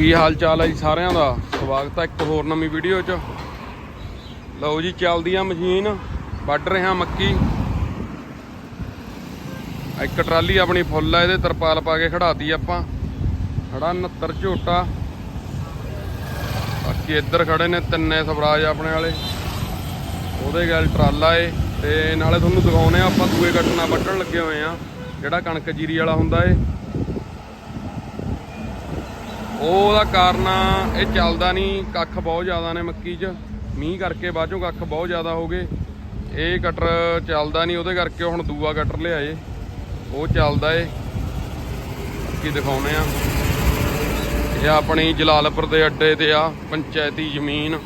ਕੀ ਹਾਲ ਚਾਲ ਹੈ ਜੀ ਸਾਰਿਆਂ ਦਾ? ਸਵਾਗਤ ਹੈ ਇੱਕ ਹੋਰ ਨਵੀਂ ਵੀਡੀਓ 'ਚ। ਲਓ ਜੀ ਚੱਲਦੀ ਆ ਮਸ਼ੀਨ, ਵੱਢ ਰਿਹਾ ਮੱਕੀ। ਇੱਕ ਟਰਾਲੀ ਆਪਣੀ ਫੁੱਲ ਆ, ਇਹਦੇ ਤਰਪਾਲ ਪਾ ਕੇ ਖੜਾਤੀ ਆਪਾਂ। ਖੜਾ 69 ਝੋਟਾ। ਬਾਕੀ ਇੱਧਰ ਖੜੇ ਨੇ ਤਿੰਨੇ ਸਵਰਾਜ ਆਪਣੇ ਵਾਲੇ। ਉਹਦੇ ਗੱਲ ਟਰਾਲਾ ਏ, ਤੇ ਨਾਲੇ ਤੁਹਾਨੂੰ ਦਿਖਾਉਨੇ ਆ ਆਪਾਂ ਦੂਏ ਕੱਟਣਾ ਵੱਢਣ ਲੱਗੇ ਹੋਏ ਆ। ਜਿਹੜਾ ਕਣਕ ਜੀਰੀ ਵਾਲਾ ਹੁੰਦਾ ਏ। ਉਹਦਾ ਕਾਰਨ ਇਹ ਚੱਲਦਾ ਨਹੀਂ, ਕੱਖ ਬਹੁਤ ਜ਼ਿਆਦਾ ਨੇ ਮੱਕੀ 'ਚ। ਮੀਂਹ ਕਰਕੇ ਬਾਅਦੋਂ ਕੱਖ ਬਹੁਤ ਜ਼ਿਆਦਾ ਹੋ ਗਏ। ਇਹ ਕਟਰ ਚੱਲਦਾ ਨਹੀਂ, ਉਹਦੇ ਕਰਕੇ ਹੁਣ ਦੂਆ ਕਟਰ ਲਿਆਏ। ਉਹ ਚੱਲਦਾ ਏ। ਕੀ ਦਿਖਾਉਨੇ ਆ। ਇਹ ਆਪਣੀ ਜਲਾਲਪੁਰ ਦੇ ਅੱਡੇ ਤੇ ਆ, ਪੰਚਾਇਤੀ ਜ਼ਮੀਨ।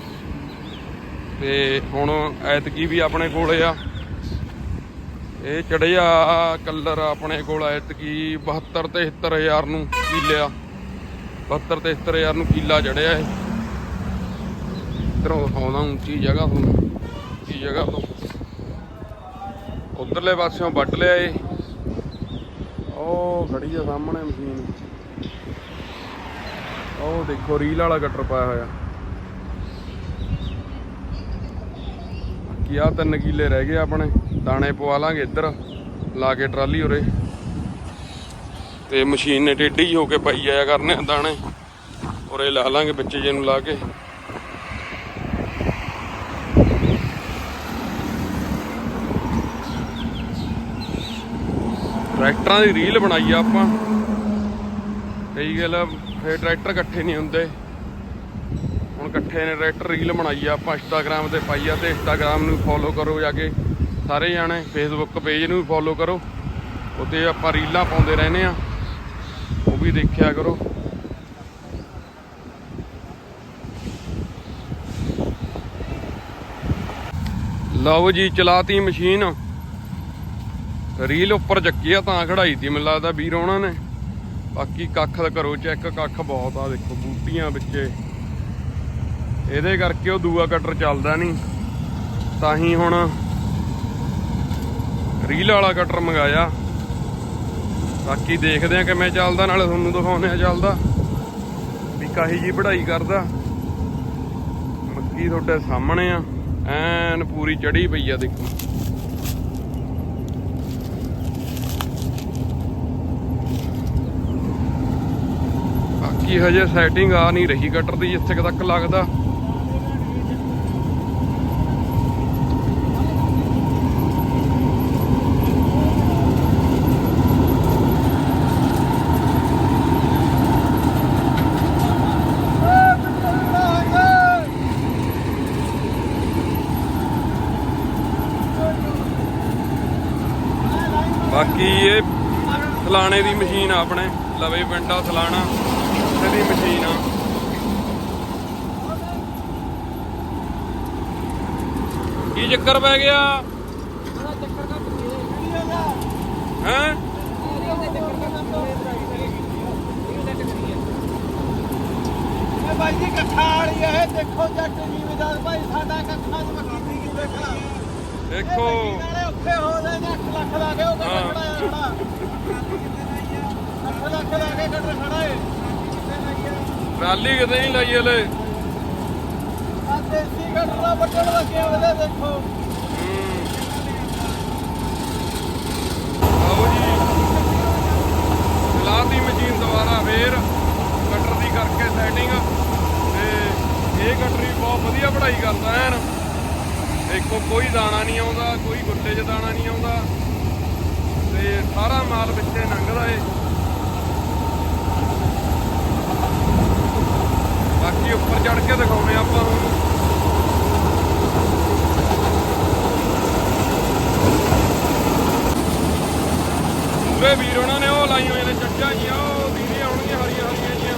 ਤੇ ਹੁਣ ਐਤਕੀ ਵੀ ਆਪਣੇ ਕੋਲੇ ਆ। ਇਹ ਚੜਿਆ ਕਲਰ ਆਪਣੇ ਕੋਲ, ਐਤਕੀ 72 ਤੇ 73000 ਨੂੰ ਕੀ ਲਿਆ 72 ਤੇ 73000 ਨੂੰ ਕਿੱਲਾ ਚੜਿਆ ਇਹ। ਇਧਰੋਂ ਦਿਖਾਉਂਦਾ ਉੱਚੀ ਜਗ੍ਹਾ ਤੋਂ ਉੱਚੀ ਜਗ੍ਹਾ ਤੋਂ। ਉਧਰਲੇ ਪਾਸਿਓਂ ਵੱਢ ਲਿਆ ਏ ਉਹ ਖੜੀ ਆ ਸਾਹਮਣੇ ਮਸ਼ੀਨ। ਉਹ ਦੇਖੋ, ਰੀਲ ਵਾਲਾ ਕਟਰ ਪਾਇਆ ਹੋਇਆ। ਕੀ ਆ ਤਿੰਨ ਕਿੱਲੇ ਰਹਿ ਗਏ ਆਪਣੇ। ਦਾਣੇ ਪਵਾ ਲਾਂਗੇ ਇੱਧਰ, ਲਾ ਕੇ ਟਰਾਲੀ ਉਰੇ। ਤੇ ਮਸ਼ੀਨ ਨੇ ਟੇਢੀ ਹੋ ਕੇ ਪਾਈ ਆਇਆ ਕਰਨੇ ਦਾਣੇ। ਔਰ ਇਹ ਲਾ ਲਾਂਗੇ ਬੱਚੇ ਜੇ ਨੂੰ ਲਾ ਕੇ। ਟਰੈਕਟਰਾਂ ਦੀ ਰੀਲ ਬਣਾਈ ਆ ਆਪਾਂ। ਕਈ ਗੱਲ ਆ, ਫੇਰ ਟਰੈਕਟਰ ਇਕੱਠੇ ਨਹੀਂ ਹੁੰਦੇ। ਹੁਣ ਇਕੱਠੇ ਨੇ ਟਰੈਕਟਰ ਰੀਲ ਬਣਾਈ ਆ ਆਪਾਂ ਇੰਸਟਾਗ੍ਰam ਤੇ ਪਾਈ ਆ ਤੇ ਇੰਸਟਾਗ੍ਰam ਨੂੰ ਫੋਲੋ ਕਰੋ ਜਾ ਕੇ। ਸਾਰੇ ਜਾਣੇ ਫੇਸਬੁੱਕ ਪੇਜ ਨੂੰ ਵੀ ਫੋਲੋ ਕਰੋ। ਉੱਤੇ ਆਪਾਂ ਰੀਲਾਂ ਪਾਉਂਦੇ ਰਹਿੰਦੇ ਆ। ਵੀ ਦੇਖਿਆ ਕਰੋ। ਲਓ ਜੀ, ਚਲਾਤੀ ਮਸ਼ੀਨ। ਰੀਲ ਉੱਪਰ ਚੱਕੀ ਆ, ਤਾਂ ਖੜਾਈ ਤੀ, ਮੈਨੂੰ ਲੱਗਦਾ ਵੀਰ ਉਹਨਾਂ ਨੇ। ਬਾਕੀ ਕੱਖ ਦਾ ਕਰੋ ਚੈੱਕ, ਕੱਖ ਬਹੁਤ ਆ, ਦੇਖੋ, ਬੂਟੀਆਂ ਵਿੱਚੇ। ਇਹਦੇ ਕਰਕੇ ਉਹ ਦੂਆ ਕਟਰ ਚੱਲਦਾ ਨਹੀਂ ਤਾਂ ਹੀ ਹੁਣ ਰੀਲ ਵਾਲਾ ਕਟਰ ਮੰਗਾਇਆ। ਬਾਕੀ ਦੇਖਦੇ ਆ ਕਿਵੇਂ ਚੱਲਦਾ, ਨਾਲੇ ਤੁਹਾਨੂੰ ਦਿਖਾਉਂਦੇ ਆ ਚੱਲਦਾ। ਵੀ ਕਾਹੀ ਜੀ ਪੜ੍ਹਾਈ ਕਰਦਾ। ਮੱਕੀ ਤੁਹਾਡੇ ਸਾਹਮਣੇ ਆ। ਐਨ ਪੂਰੀ ਚੜੀ ਪਈ ਆ ਦੇਖੋ। ਬਾਕੀ ਹਜੇ ਸੈਟਿੰਗ ਆ ਨਹੀਂ ਰਹੀ ਕਟਰ ਦੀ ਜਿੱਥੇ ਤੱਕ ਲੱਗਦਾ ਬਾਕੀ ਇਹ ਫਲਾਣੇ ਦੀ ਮਸ਼ੀਨ ਆ ਆਪਣੇ ਲਵੇ ਪਿੰਡਾ ਫਲਾਣਾ ਉਹਦੀ ਮਸ਼ੀਨ ਆ। ਕੀ ਚੱਕਰ ਪੈ ਗਿਆ? ਹੈ? ਭਾਈ ਜੀ ਕੱਖਾ ਵਾਲੀ ਇਹ ਦੇਖੋ। ਜੱਟ ਜ਼ਿਮੀਦਾਰ ਭਾਈ ਸਾਡਾ ਕੱਖਾ ਚ ਮੱਕੀ ਕੀ ਦੇਖਣਾ ਦੇਖੋ। ਨਾਲੇ ਔਖੇ ਹੋ ਨੇ 8 ਲੱਖ ਲਾ ਕੇ ਉਹ ਕੱਟਰ ਹਾਂ। ਖੜਾ ਹੈ ਖੜਾ 8 ਲੱਖ ਲਾ ਕੇ ਕੱਟਰ ਖੜਾ ਹੈ ਟਰਾਲੀ ਕਿਤੇ ਨਹੀਂ ਲਾਈ ਹਲੇ? ਆ ਦੇਸੀ ਕੱਟਰ ਦਾ ਬੱਟਣ ਲੱਗੇ ਉਹਦੇ ਦੇਖੋ ਆਓ ਜੀ। ਚਲਾਤੀ ਮਸ਼ੀਨ ਦੁਬਾਰਾ ਫੇਰ। ਕਟਰ ਦੀ ਕਰਕੇ ਸੈਟਿੰਗ ਤੇ ਇਹ ਕਟਰ ਵੀ ਬਹੁਤ ਵਧੀਆ ਪੜਾਈ ਕਰਦਾ ਐਨ। ਦੇਖੋ, ਕੋਈ ਦਾਣਾ ਨਹੀਂ ਆਉਂਦਾ, ਕੋਈ ਗੁੱਟੇ 'ਚ ਦਾਣਾ ਨਹੀਂ ਆਉਂਦਾ। ਤੇ ਸਾਰਾ ਮਾਲ ਵਿੱਚੇ ਲੰਘਦਾ ਏ। ਬਾਕੀ ਉੱਪਰ ਚੜ ਕੇ ਦਿਖਾਉਣੇ ਆਪਾਂ ਤੁਹਾਨੂੰ ਪੂਰੇ ਵੀਰ ਉਹਨਾਂ ਨੇ ਉਹ ਲਾਈ ਹੋਏ ਨੇ ਚੱਟਾਂ ਜੀਆਂ ਉਹ ਵੀਰੇ ਆਉਣਗੀਆਂ ਹਰੀਆਂ ਹਰੀਆਂ ਜੀਆਂ।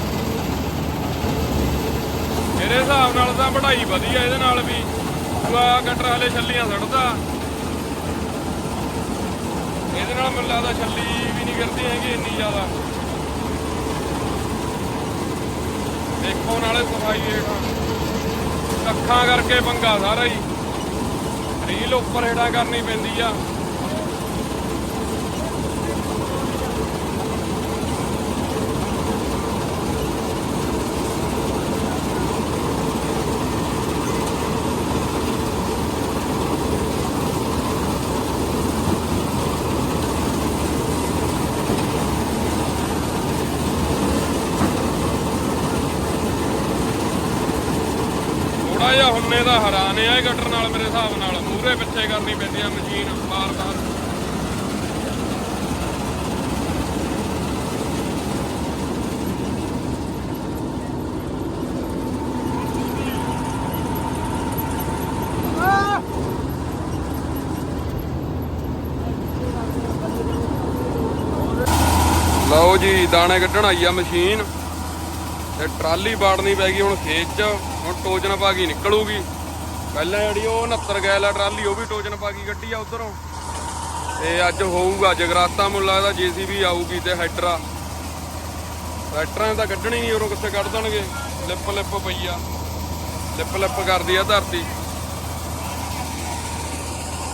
ਮੇਰੇ ਹਿਸਾਬ ਨਾਲ ਤਾਂ ਵਢਾਈ ਵਧੀਆ ਇਹਦੇ ਨਾਲ ਵੀ। ਦੂਆ ਕਟਰ ਹਲੇ ਛੱਲੀਆਂ ਸੜਦਾ। ਇਹਦੇ ਨਾਲ ਮੈਨੂੰ ਲੱਗਦਾ ਛੱਲੀ ਵੀ ਨਹੀਂ ਗਿਰਦੀ ਹੈਗੀ ਇੰਨੀ ਜ਼ਿਆਦਾ। ਦੇਖੋ ਨਾਲੇ ਸਫ਼ਾਈ ਹੇਠਾਂ। ਕੱਖਾਂ ਕਰਕੇ ਪੰਗਾ ਸਾਰਾ ਹੀ। ਰੀਲ ਉੱਪਰ ਹੇਠਾਂ ਕਰਨੀ ਪੈਂਦੀ ਆ। ਜਿਹਾ ਹੈਰਾਨ ਆ ਇਹ ਗੱਟਰ ਨਾਲ ਮੇਰੇ ਹਿਸਾਬ ਨਾਲ। ਮੂਰੇ ਪਿੱਛੇ ਕਰਨੀ ਪੈਂਦੀ ਆ ਮਸ਼ੀਨ ਬਾਰ-ਬਾਰ ਲਓ ਜੀ, ਦਾਣੇ ਕੱਢਣ ਆਈ ਆ ਮਸ਼ੀਨ। ਤੇ ਟਰਾਲੀ ਬਾੜਨੀ ਪੈ ਗਈ ਹੁਣ ਖੇਤ 'ਚ। ਹੁਣ ਟੋਜਨ ਪਾ ਕੇ ਨਿਕਲੂਗੀ। ਪਹਿਲਾਂ ਜਿਹੜੀ ਉਹ 69 ਗੈਲ ਆ ਟਰਾਲੀ, ਉਹ ਵੀ ਟੋਜਨ ਪਾ ਕੇ ਗੱਡੀ ਆ ਉਧਰੋਂ। ਤੇ ਅੱਜ ਹੋਊਗਾ ਜਗਰਾਤਾ ਮੈਨੂੰ ਲੱਗਦਾ ਜੀਸੀਬੀ ਆਊਗੀ ਤੇ ਹੈਡਰਾ। ਟਰੈਕਟਰਾਂ ਤਾਂ ਕੱਢਣੀ ਨਹੀਂ, ਉਰੋਂ ਕਿੱਥੇ ਕੱਢ ਦੇਣਗੇ? ਲਿਪ ਲਿਪ ਪਈ ਆ। ਲਿਪ ਲਿਪ ਕਰਦੀ ਆ ਧਰਤੀ।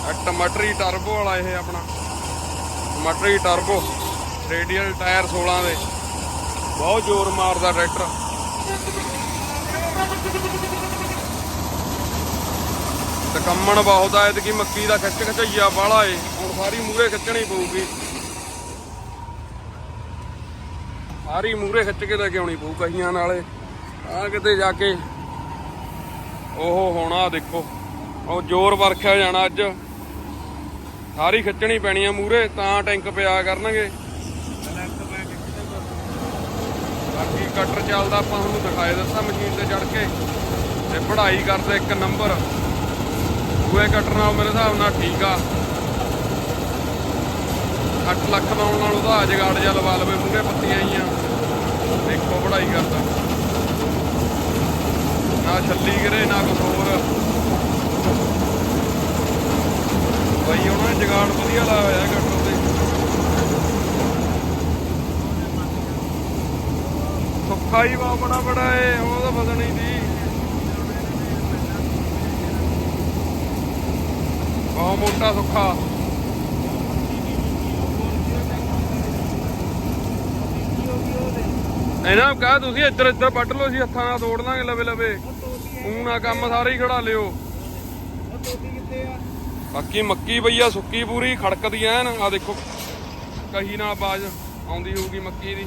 ਆ ਟਮਾਟਰੀ ਟਰਬੋ ਵਾਲਾ ਇਹ ਆਪਣਾ। ਟਮਾਟਰੀ ਟਰਬੋ ਰੇਡੀਅਲ ਟਾਇਰ 16 ਦੇ। ਬਹੁਤ ਜ਼ੋਰ ਮਾਰਦਾ ਟਰੈਕਟਰ। ਤੇ ਬਹੁਤ ਆ ਕਿ ਮੱਕੀ ਦਾ ਖਿੱਚ ਖਚਈਆ ਬਾਹਲਾ ਏ। ਹੁਣ ਸਾਰੀ ਮੂਰੇ ਖਿੱਚਣੀ ਪਊਗੀ। ਸਾਰੀ ਮੂਰੇ ਖਿੱਚ ਕੇ ਲੈ ਕੇ ਆਉਣੀ ਪਊ ਕਹੀਆਂ ਨਾਲੇ। ਆ ਕਿਤੇ ਜਾ ਕੇ। ਉਹ ਹੋਣਾ ਦੇਖੋ। ਉਹ ਜ਼ੋਰ ਵਰਖਿਆ ਜਾਣਾ ਅੱਜ। ਸਾਰੀ ਖਿੱਚਣੀ ਪੈਣੀ ਆ ਮੂਰੇ ਤਾਂ ਟੈਂਕ ਪਿਆ ਕਰਨਗੇ। ਬਾਕੀ ਕਟਰ ਚੱਲਦਾ, ਆਪਾਂ ਤੁਹਾਨੂੰ ਦਿਖਾਏ ਦੱਸਾਂ, ਮਸ਼ੀਨ ਤੇ ਚੜ ਕੇ। ਤੇ ਪੜ੍ਹਾਈ ਕਰਦੇ ਇੱਕ ਨੰਬਰ। ਦੂਏ ਕਟਰ ਮੇਰੇ ਹਿਸਾਬ ਨਾਲ ਠੀਕ ਆ। 8 ਲੱਖ ਲਾਉਣ ਨਾਲ ਉਹਦਾ ਜਗਾੜ ਜਿਹਾ ਲਵਾ ਲਵੇ, ਮੂਹਰੇ ਪੱਤੀਆਂ ਆਈਆਂ ਦੇਖੋ ਪੜ੍ਹਾਈ ਕਰਦਾ। ਨਾ ਛੱਲੀ ਗਿਰੇ, ਨਾ ਕੁਛ ਹੋਰ। ਬਈ ਉਹਨਾਂ ਨੇ ਜਗਾੜ ਵਧੀਆ ਲਾਇਆ ਹੋਇਆ ਕਟਰ ਤੇ। ਸੁੱਖਾ ਹੀ ਵਾ ਬੜਾ ਬੜਾ ਏ, ਉਹ ਤਾਂ ਫਸਣੀ ਦੀ। ਬਹੁਤ ਮੋਟਾ ਸੁੱਖਾ। ਇਹਨਾਂ ਕਹਾ ਤੁਸੀਂ ਇੱਧਰ ਇੱਧਰ ਵੱਢ ਲਓ ਸੀ ਹੱਥਾਂ ਨਾਲ ਤੋੜ ਲਾਂਗੇ ਲਵੇ ਲਵੇ। ਊਂ ਨਾ ਕੰਮ ਸਾਰੇ ਹੀ ਖੜਾ ਲਿਓ। ਬਾਕੀ ਮੱਕੀ ਪਈ ਆ ਸੁੱਕੀ ਪੂਰੀ ਖੜਕਦੀ ਐਨ। ਆ ਦੇਖੋ, ਕਹੀ ਨਾਲ ਬਾਜ ਆਉਂਦੀ ਹੋਊਗੀ ਮੱਕੀ ਦੀ।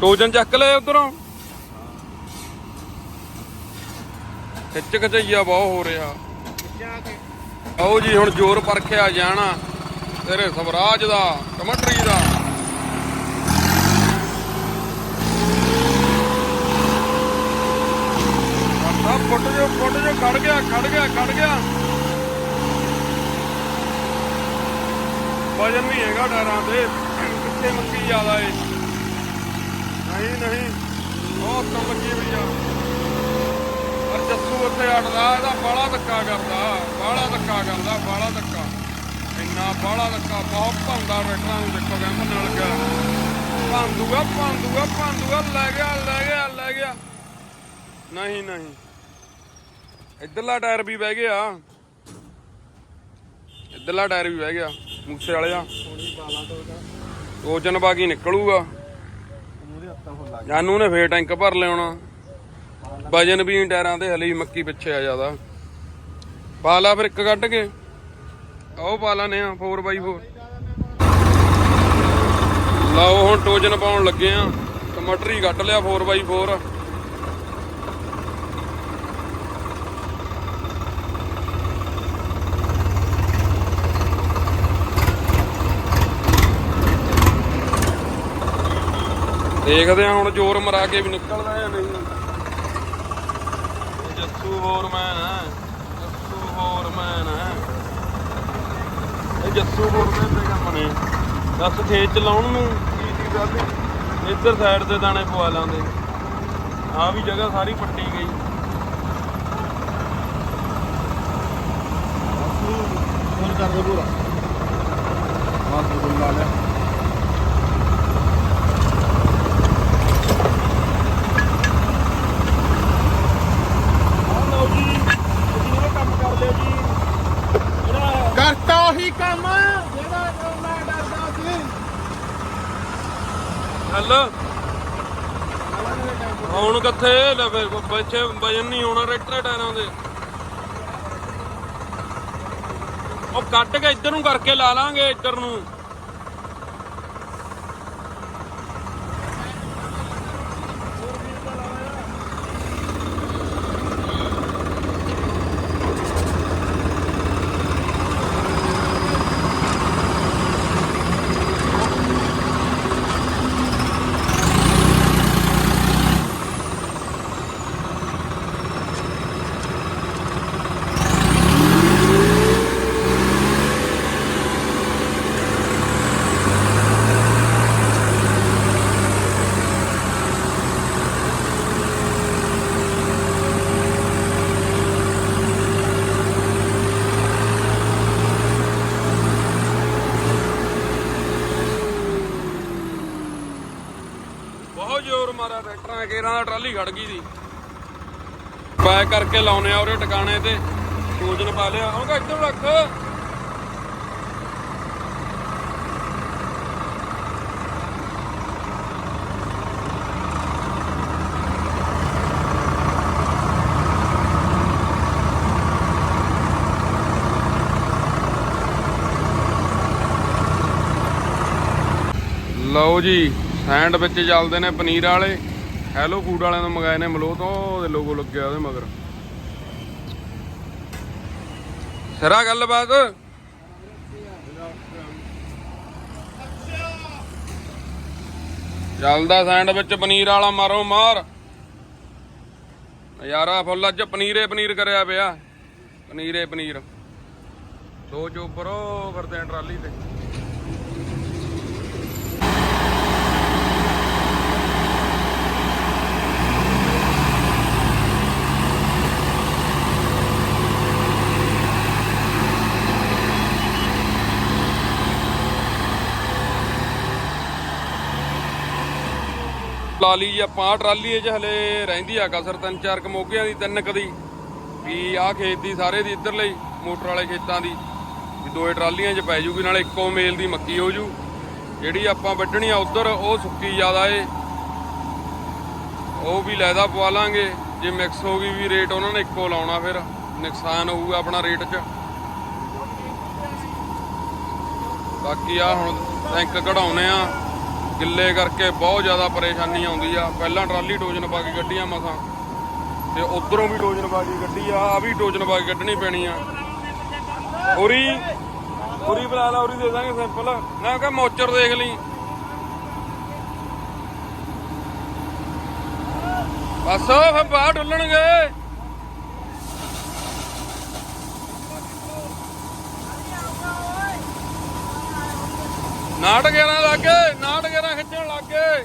ਟੋਜਨ ਚੱਕ ਲੈ ਉਧਰੋਂ। ਖਿੱਚ ਖਚਈਆ ਬਹੁਤ ਹੋ ਰਿਹਾ। ਆਓ ਜੀ, ਹੁਣ ਜ਼ੋਰ ਪਰਖਿਆ ਜਾਣਾ ਤੇਰੇ ਸਵਰਾਜ ਦਾ ਟਮਾਟਰੀ ਦਾ। ਆ ਫੁੱਟ ਜੋ ਫੁੱਟ ਜੋ, ਖੜ ਗਿਆ ਖੜ ਗਿਆ ਖੜ ਗਿਆ। ਵਜਨ ਨਹੀਂ ਹੈਗਾ ਡਰਾਂ ਤੇ, ਕਿੱਥੇ ਮੰਗੀ ਜ਼ਿਆਦਾ ਏ। ਨਹੀਂ ਨਹੀਂ ਉਹ ਤੋਂ ਲੱਗੀ ਵੀ ਆ। ਪਰ ਜੱਸੂ ਉੱਥੇ ਅੜਦਾ, ਇਹਦਾ ਬਾਲਾ ਧੱਕਾ ਕਰਦਾ ਬਾਲਾ ਧੱਕਾ ਕਰਦਾ ਬਾਲਾ ਧੱਕਾ। ਇੰਨਾ ਬਾਲਾ ਧੱਕਾ, ਬਹੁਤ ਭੰਦਾ ਰੈਟਰਾਂ ਨੂੰ ਦੇਖੋ ਕਹਿੰਦਾ ਨਾਲ ਗਿਆ ਭੰਦੂਗਾ ਭੰਦੂਗਾ ਭੰਦੂਗਾ ਲੈ ਗਿਆ ਲੈ ਗਿਆ ਲੈ ਗਿਆ। ਨਹੀਂ ਨਹੀਂ। ਇੱਧਰਲਾ ਟਾਇਰ ਵੀ ਬਹਿ ਗਿਆ। ਇੱਧਰਲਾ ਟਾਇਰ ਵੀ ਬਹਿ ਗਿਆ, ਮੂਸੇ ਵਾਲੇ ਦਾ ਥੋੜੀ ਬਾਲਾ ਤੋਂ ਬਾਗੀ ਨਿਕਲੂਗਾ। ਜਾਨੂ ਨੇ ਫੇਰ ਟੈਂਕ ਭਰ ਲਿਆਉਣਾ। ਵਜਨ ਵੀ ਨੀ ਟਾਇਰਾਂ ਤੇ, ਹਲੇ ਮੱਕੀ ਪਿੱਛੇ ਆ ਜ਼ਿਆਦਾ। ਪਾ ਲਾ ਫਿਰ ਇੱਕ ਕੱਢ ਕੇ। ਉਹ ਪਾ ਲਾਨੇ ਆ 4x4 ਲਓ ਹੁਣ ਟੋਜਨ ਪਾਉਣ ਲੱਗੇ ਆ। ਟਮਾਟਰ ਹੀ ਕੱਢ ਲਿਆ 4x4 ਦੇਖਦੇ ਆ ਹੁਣ ਜ਼ੋਰ ਮਰਾ ਕੇ ਵੀ ਨਿਕਲਦਾ ਜਾਂ ਨਹੀਂ। ਇਹ ਜੱਸੂ ਫੋਰਮੈਨ ਹੈ ਜੱਸੂ ਫੋਰਮੈਨ ਹੈ। ਇਹ ਜੱਸੂ ਫੋਰਮੈਨ ਦੇ ਕੰਮ ਨੇ। ਦੱਸ ਖੇਤ ਚ ਲਾਉਣ ਨੂੰ? ਕੀ ਦੀ ਗੱਲ ਇੱਧਰ ਸਾਈਡ ਤੇ ਦਾਣੇ ਪਵਾ ਲਾਂਦੇ ਆ ਵੀ ਜਗ੍ਹਾ ਸਾਰੀ ਪੱਟੀ ਗਈ। ਫੋਨ ਕਰ ਦੇ ਪੂਰਾ। ਬਾਤ ਬਦਲ ਲਾ ਲਿਆ। ਉਹੀ ਕੰਮ। ਜਿਹੜਾ ਮੈਂ ਡਰਦਾ ਸੀ। ਹੱਲ। ਹੁਣ ਕਿੱਥੇ ਲਵੇ? ਬੱਚੇ ਵਜਨ ਨਹੀਂ ਹੋਣਾ ਟਰੈਕਟਰ ਟਾਇਰਾਂ ਦੇ। ਉਹ ਕੱਟ ਕੇ ਇੱਧਰ ਨੂੰ ਕਰਕੇ ਲਾ ਲਾਂਗੇ, ਇੱਧਰ ਨੂੰ। ਮਾਰਿਆ, ਟਰੈਕਟਰਾਂ ਕੇਰਾਂ ਦਾ ਟਰਾਲੀ ਖੜ ਗਈ ਸੀ। ਪੈਕ ਕਰਕੇ ਲਾਉਨੇ ਆ ਉਹਦੇ ਟਿਕਾਣੇ ਤੇ ਸੂਜਨ ਪਾ ਲਿਆ। ਉਹ ਕਾ ਇੱਧਰ ਰੱਖ। ਲਓ ਜੀ। ਸੈਂਡ ਵਿੱਚ ਚੱਲਦੇ ਨੇ ਪਨੀਰ ਵਾਲੇ। ਹੈਲੋ ਫੂਡ ਵਾਲਿਆਂ ਤੋਂ ਮੰਗਾਏ ਨੇ ਮਲੋ ਤੋਂ, ਉਹਦੇ ਲੋਗੋ ਲੱਗਿਆ ਉਹਦੇ ਮਗਰ। ਸਰਾ ਗੱਲਬਾਤ। ਚੱਲਦਾ ਸੈਂਡ ਵਿੱਚ ਪਨੀਰ ਵਾਲਾ, ਮਾਰੋ ਮਾਰ। ਨਜ਼ਾਰਾ ਫੁੱਲ, ਅੱਜ ਪਨੀਰੇ ਪਨੀਰ ਕਰਿਆ ਪਿਆ। ਪਨੀਰੇ ਪਨੀਰ। ਦੋ ਚੋਪਰੋ ਫਿਰਦੇ ਆ ਟਰਾਲੀ ਤੇ। ਲਾ ਜੀ ਆਪਾਂ ਆਹ ਟਰਾਲੀ ਇਹ ਚ ਹਲੇ ਰਹਿੰਦੀ ਆ ਕਸਰ, ਤਿੰਨ ਚਾਰ ਕਮੋਗਿਆਂ ਦੀ, ਤਿੰਨ ਕਦੀ ਵੀ ਆਹ ਖੇਤ ਦੀ ਸਾਰੇ ਦੀ ਇੱਧਰ ਲਈ, ਮੋਟਰ ਵਾਲੇ ਖੇਤਾਂ ਦੀ। ਵੀ ਦੋਏ ਟਰਾਲੀਆਂ 'ਚ ਪੈ ਜੂਗੀ, ਨਾਲੇ ਇੱਕੋ ਮੇਲ ਦੀ ਮੱਕੀ ਹੋ ਜੂ। ਜਿਹੜੀ ਆਪਾਂ ਵੱਢਣੀ ਆ ਉਧਰ, ਉਹ ਸੁੱਕੀ ਜ਼ਿਆਦਾ ਏ। ਉਹ ਵੀ ਲੈਦਾ ਪਵਾ ਲਾਂਗੇ। ਜੇ ਮਿਕਸ ਹੋ ਗਈ ਵੀ ਰੇਟ ਉਹਨਾਂ ਨੇ ਇੱਕੋ ਲਾਉਣਾ ਫਿਰ, ਨੁਕਸਾਨ ਹੋਊਗਾ ਆਪਣਾ ਰੇਟ 'ਚ। ਬਾਕੀ ਆ ਹੁਣ ਟੈਂਕ ਕਢਾਉਨੇ ਆ। ਗਿੱਲੇ ਕਰਕੇ ਬਹੁਤ ਜ਼ਿਆਦਾ ਪਰੇਸ਼ਾਨੀ ਆਉਂਦੀ ਆ। ਪਹਿਲਾਂ ਟਰਾਲੀ ਟੋਜਨ ਪਾ ਕੇ ਗੱਡੀਆਂ ਮਸਾਂ, ਤੇ ਉਧਰੋਂ ਵੀ ਟੋਜਨ ਪਾ ਕੇ ਗੱਡੀ ਆ ਆ ਵੀ ਟੋਜਨ ਪਾ ਕੇ ਕੱਢਣੀ ਪੈਣੀ ਆ। ਉਰੀ ਉਰੀ ਬੁਲਾ ਲਾ, ਉਰੀ ਦੇ ਦਾਂਗੇ ਸਿੰਪਲ। ਮੈਂ ਕਿਹਾ ਮੋਚਰ ਦੇਖ ਲਈ। ਬਸ, ਫਿਰ ਬਾਹਰ ਡੁੱਲਣਗੇ। ਨਾਟ ਗੇਰਾਂ ਲੱਗੇ ਨਾਟ ਗੇਰਾਂ ਖਿੱਚਣ ਗਏ।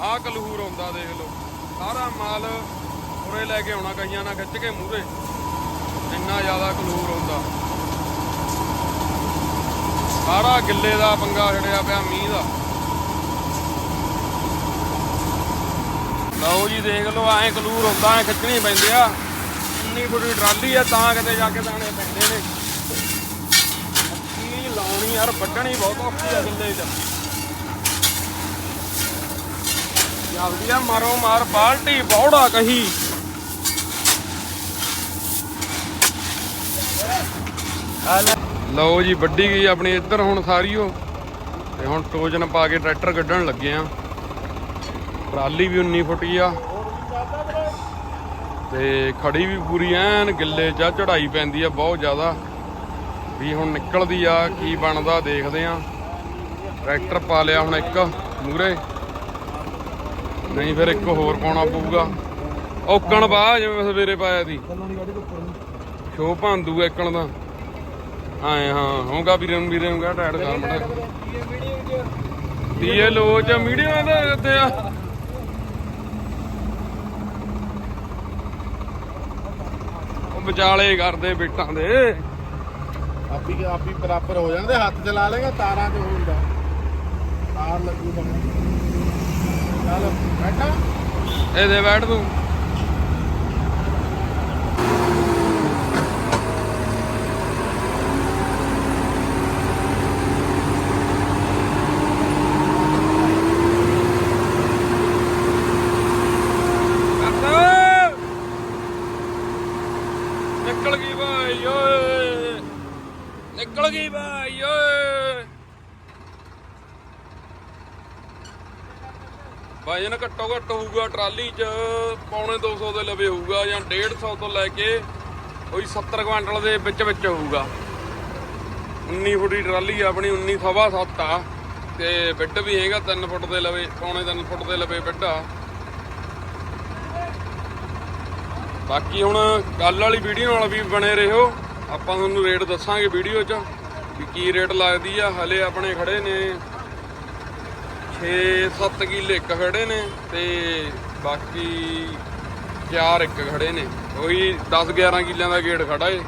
ਆ ਕਲਹੂਰ ਆਉਂਦਾ, ਦੇਖ ਲਓ। ਸਾਰਾ ਮਾਲ ਉਰੇ ਲੈ ਕੇ ਆਉਣਾ, ਕਈਆਂ ਨਾਲ ਖਿੱਚ ਕੇ ਮੂਰੇ ਇੰਨਾ ਜ਼ਿਆਦਾ ਕਲਹੂਰ ਆਉਂਦਾ। ਸਾਰਾ ਗਿੱਲੇ ਦਾ ਪੰਗਾ ਛੜਿਆ ਪਿਆ ਮੀਂਹ ਦਾ। ਲਓ ਜੀ, ਦੇਖ ਲਓ, ਐਂ ਕਲੂਰ ਹੁੰਦਾ ਐ ਖਿੱਚਣੀ ਪੈਂਦੇ ਆ। ਇੰਨੀ ਫੁੱਟੀ ਟਰਾਲੀ ਆ, ਤਾਂ ਕਿਤੇ ਜਾ ਕੇ ਦਾਣੇ ਪੈਂਦੇ ਨੇ। ਕੀ ਯਾਰ ਵੱਢਣੀ ਬਹੁਤ ਔਖੀ ਆ ਗਿੱਲੇ 'ਚ। ਜਲਦੀ ਆ ਮਾਰੋ ਮਾਰ ਬਾਲਟੀ ਬੌੜਾ ਕਹੀ। ਲਓ ਜੀ ਵੱਡੀ ਗਈ ਆਪਣੀ ਇੱਧਰ ਹੁਣ ਸਾਰੀ ਉਹ। ਤੇ ਹੁਣ ਟੋਜਨ ਪਾ ਕੇ ਟਰੈਕਟਰ ਕੱਢਣ ਲੱਗੇ ਆ। ਟਰਾਲੀ ਵੀ 19 ਫੁੱਟੀ ਆ। ਤੇ ਖੜੀ ਵੀ ਪੂਰੀ ਐਨ ਗਿੱਲੇ ਚ ਆ, ਚੜਾਈ ਪੈਂਦੀ ਆ ਬਹੁਤ ਜ਼ਿਆਦਾ। ਵੀ ਹੁਣ ਨਿਕਲਦੀ ਆ, ਕੀ ਬਣਦਾ ਦੇਖਦੇ ਆ। ਟਰੈਕਟਰ ਪਾ ਲਿਆ ਹੁਣ ਇੱਕ ਮੂਰੇ ਨਹੀਂ ਫਿਰ ਇੱਕ ਹੋਰ ਪਾਉਣਾ ਪਊਗਾ। ਔਕਣ ਬਾ ਜਿਵੇਂ ਸਵੇਰੇ ਪਾਇਆ ਸੀ। ਸ਼ੋ ਭਾਂਦੂ ਇੱਕਣ ਦਾ। ਆਏ ਹਾਂ ਹੋਗਾ ਵੀਰੇ ਨੂੰ ਵੀਰੇ ਨੂੰ ਕਹ, ਟਾਇਰ ਕਰ ਮੜਾ ਦੀਏ ਲੋ ਚ ਮੀਡੀਅਮ ਦੇ ਉੱਤੇ ਆ। ਉਹ ਵਿਚਾਲੇ ਕਰਦੇ ਬੇਟਾਂ ਦੇ। ਆਪੀ ਆਪੀ ਬਰਾਬਰ ਹੋ ਜਾਂਦੇ, ਹੱਥ ਚਲਾ ਲੇਗਾ ਤਾਰਾਂ ਤੇ ਹੁੰਦਾ। ਤਾਰ ਲੱਗੂ ਬਣਾ ਚੱਲ, ਬੈਠਾ। ਇਹਦੇ ਬੈਠ ਤੂੰ ਕਰਦਾ। ਨਿਕਲ ਗਈ ਭਾਈ ਓਏ ਨਿਕਲ ਗਈ ਭਾਈ ਓਏ ਵਜਨ ਘੱਟੋ ਘੱਟ ਹੋਊਗਾ, ਟਰਾਲੀ 'ਚ ਪੌਣੇ 200 ਦੇ ਲਵੇ ਹੋਊਗਾ ਜਾਂ 150 ਤੋਂ ਲੈ ਕੇ ਕੋਈ 70 ਕੁਇੰਟਲ ਦੇ ਵਿੱਚ ਵਿੱਚ ਹੋਊਗਾ। 19 ਫੁੱਟੀ ਟਰਾਲੀ ਆ ਆਪਣੀ 19 ਸਵਾ 7 ਆ। ਤੇ ਬਿੱਡ ਵੀ ਹੈਗਾ 3 ਫੁੱਟ ਦੇ ਲਵੇ, ਪੌਣੇ 3 ਫੁੱਟ ਦੇ ਲਵੇ ਬਿੱਡ ਆ। ਬਾਕੀ ਹੁਣ ਕੱਲ ਵਾਲੀ ਵੀਡੀਓ ਨਾਲ ਵੀ ਬਣੇ ਰਹੋ। ਆਪਾਂ ਤੁਹਾਨੂੰ ਰੇਟ ਦੱਸਾਂਗੇ ਵੀਡੀਓ 'ਚ ਵੀ ਕੀ ਰੇਟ ਲੱਗਦੀ ਆ, ਹਲੇ ਆਪਣੇ ਖੜੇ ਨੇ। 6-7 ਕਿੱਲੇ ਇੱਕ ਖੜੇ ਨੇ ਤੇ ਬਾਕੀ ਚਾਰ ਇੱਕ ਖੜੇ ਨੇ। ਉਹੀ 10-11 ਕਿੱਲਿਆਂ ਦਾ ਗੇਟ ਖੜਾ ਏ।